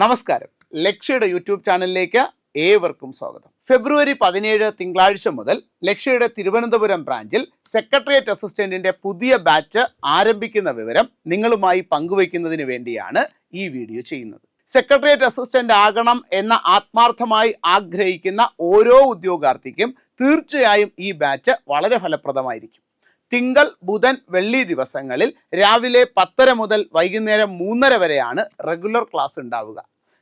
നമസ്കാരം. ലക്ഷ്യയുടെ യൂട്യൂബ് ചാനലിലേക്ക് ഏവർക്കും സ്വാഗതം. ഫെബ്രുവരി പതിനേഴ് തിങ്കളാഴ്ച മുതൽ ലക്ഷ്യയുടെ തിരുവനന്തപുരം ബ്രാഞ്ചിൽ സെക്രട്ടേറിയറ്റ് അസിസ്റ്റന്റിന്റെ പുതിയ ബാച്ച് ആരംഭിക്കുന്ന വിവരം നിങ്ങളുമായി പങ്കുവയ്ക്കുന്നതിന് വേണ്ടിയാണ് ഈ വീഡിയോ ചെയ്യുന്നത്. സെക്രട്ടേറിയറ്റ് അസിസ്റ്റന്റ് ആകണം എന്ന ആത്മാർത്ഥമായി ആഗ്രഹിക്കുന്ന ഓരോ ഉദ്യോഗാർത്ഥിക്കും തീർച്ചയായും ഈ ബാച്ച് വളരെ ഫലപ്രദമായിരിക്കും. തിങ്കൾ ബുധൻ വെള്ളി ദിവസങ്ങളിൽ രാവിലെ പത്തര മുതൽ വൈകുന്നേരം മൂന്നര വരെയാണ് റെഗുലർ ക്ലാസ് ഉണ്ടാവുക.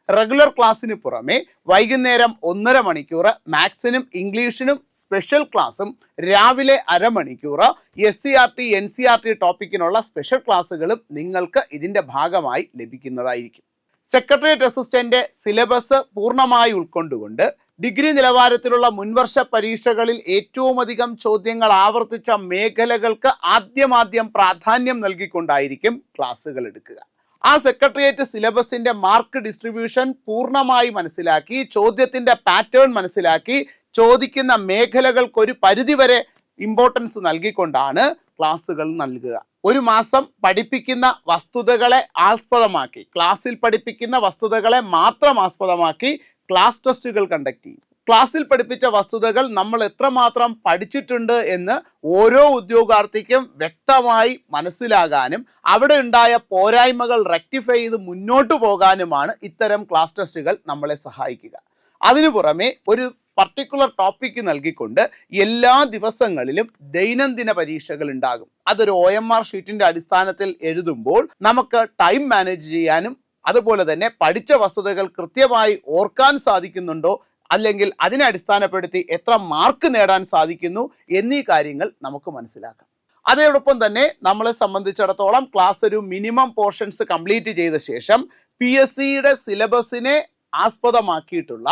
റെഗുലർ ക്ലാസ്സിന് പുറമെ വൈകുന്നേരം ഒന്നര മണിക്കൂർ മാത്സിനും ഇംഗ്ലീഷിനും സ്പെഷ്യൽ ക്ലാസ്സും രാവിലെ അരമണിക്കൂർ S C R T N C R T ടോപ്പിക്കിനുള്ള special ക്ലാസ്സുകളും നിങ്ങൾക്ക് ഇതിന്റെ ഭാഗമായി ലഭിക്കുന്നതായിരിക്കും. സെക്രട്ടേറിയറ്റ് അസിസ്റ്റന്റ് സിലബസ് പൂർണമായി ഉൾക്കൊണ്ടുകൊണ്ട് ഡിഗ്രി നിലവാരത്തിലുള്ള മുൻവർഷ പരീക്ഷകളിൽ ഏറ്റവും അധികം ചോദ്യങ്ങൾ ആവർത്തിച്ച മേഖലകൾക്ക് ആദ്യമാദ്യം പ്രാധാന്യം നൽകിക്കൊണ്ടായിരിക്കും ക്ലാസ്സുകൾ എടുക്കുക. ആ സെക്രട്ടേറിയറ്റ് സിലബസിന്റെ മാർക്ക് ഡിസ്ട്രിബ്യൂഷൻ പൂർണമായി മനസ്സിലാക്കി ചോദ്യത്തിന്റെ പാറ്റേൺ മനസ്സിലാക്കി ചോദിക്കുന്ന മേഖലകൾക്ക് ഒരു പരിധിവരെ ഇമ്പോർട്ടൻസ് നൽകിക്കൊണ്ടാണ് ക്ലാസ്സുകൾ നൽകുക. ഒരു മാസം പഠിപ്പിക്കുന്ന വസ്തുതകളെ ആസ്പദമാക്കി ക്ലാസ്സിൽ പഠിപ്പിക്കുന്ന വസ്തുതകളെ മാത്രം ആസ്പദമാക്കി ക്ലാസ് ടെസ്റ്റുകൾ കണ്ടക്ട് ചെയ്യും. ക്ലാസ്സിൽ പഠിപ്പിച്ച വസ്തുതകൾ നമ്മൾ എത്രമാത്രം പഠിച്ചിട്ടുണ്ട് എന്ന് ഓരോ ഉദ്യോഗാർത്ഥിക്കും വ്യക്തമായി മനസ്സിലാകാനും അവിടെ ഉണ്ടായ പോരായ്മകൾ റെക്ടിഫൈ ചെയ്ത് മുന്നോട്ട് പോകാനുമാണ് ഇത്തരം ക്ലാസ് ടെസ്റ്റുകൾ നമ്മളെ സഹായിക്കുക. അതിനു പുറമെ ഒരു പർട്ടിക്കുലർ ടോപ്പിക്ക് നൽകിക്കൊണ്ട് എല്ലാ ദിവസങ്ങളിലും ദൈനംദിന പരീക്ഷകൾ ഉണ്ടാകും. അതൊരു ഒ എം ആർ ഷീറ്റിന്റെ അടിസ്ഥാനത്തിൽ എഴുതുമ്പോൾ നമുക്ക് ടൈം മാനേജ് ചെയ്യാനും അതുപോലെ തന്നെ പഠിച്ച വസ്തുതകൾ കൃത്യമായി ഓർക്കാൻ സാധിക്കുന്നുണ്ടോ? അല്ലെങ്കിൽ അതിനെ അടിസ്ഥാനപ്പെടുത്തി എത്ര മാർക്ക് നേടാൻ സാധിക്കുന്നു? എന്നീ കാര്യങ്ങൾ നമുക്ക് മനസ്സിലാക്കാം. അതോടൊപ്പം തന്നെ നമ്മളെ സംബന്ധിച്ചിടത്തോളം ക്ലാസ് ഒരു മിനിമം പോർഷൻസ് കംപ്ലീറ്റ് ചെയ്ത ശേഷം പി എസ് സിയുടെ സിലബസിനെ ആസ്പദമാക്കിയിട്ടുള്ള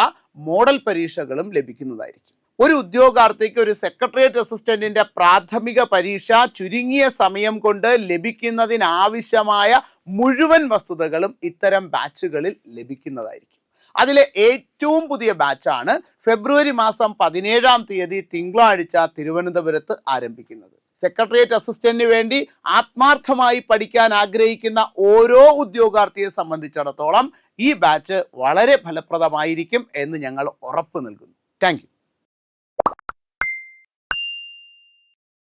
മോഡൽ പരീക്ഷകളും ലഭിക്കുന്നതായിരിക്കും. ഒരു ഉദ്യോഗാർത്ഥിക്ക് ഒരു സെക്രട്ടേറിയറ്റ് അസിസ്റ്റന്റിന്റെ പ്രാഥമിക പരീക്ഷ ചുരുങ്ങിയ സമയം കൊണ്ട് ലഭിക്കുന്നതിനാവശ്യമായ മുഴുവൻ വസ്തുതകളും ഇത്തരം ബാച്ചുകളിൽ ലഭിക്കുന്നതായിരിക്കും. അതിലെ ഏറ്റവും പുതിയ ബാച്ചാണ് ഫെബ്രുവരി മാസം പതിനേഴാം തീയതി തിങ്കളാഴ്ച തിരുവനന്തപുരത്ത് ആരംഭിക്കുന്നത്. സെക്രട്ടേറിയറ്റ് അസിസ്റ്റന്റിന് വേണ്ടി ആത്മാർത്ഥമായി പഠിക്കാൻ ആഗ്രഹിക്കുന്ന ഓരോ ഉദ്യോഗാർത്ഥിയെ സംബന്ധിച്ചിടത്തോളം ഈ ബാച്ച് വളരെ ഫലപ്രദമായിരിക്കും എന്ന് ഞങ്ങൾ ഉറപ്പ് നൽകുന്നു. താങ്ക്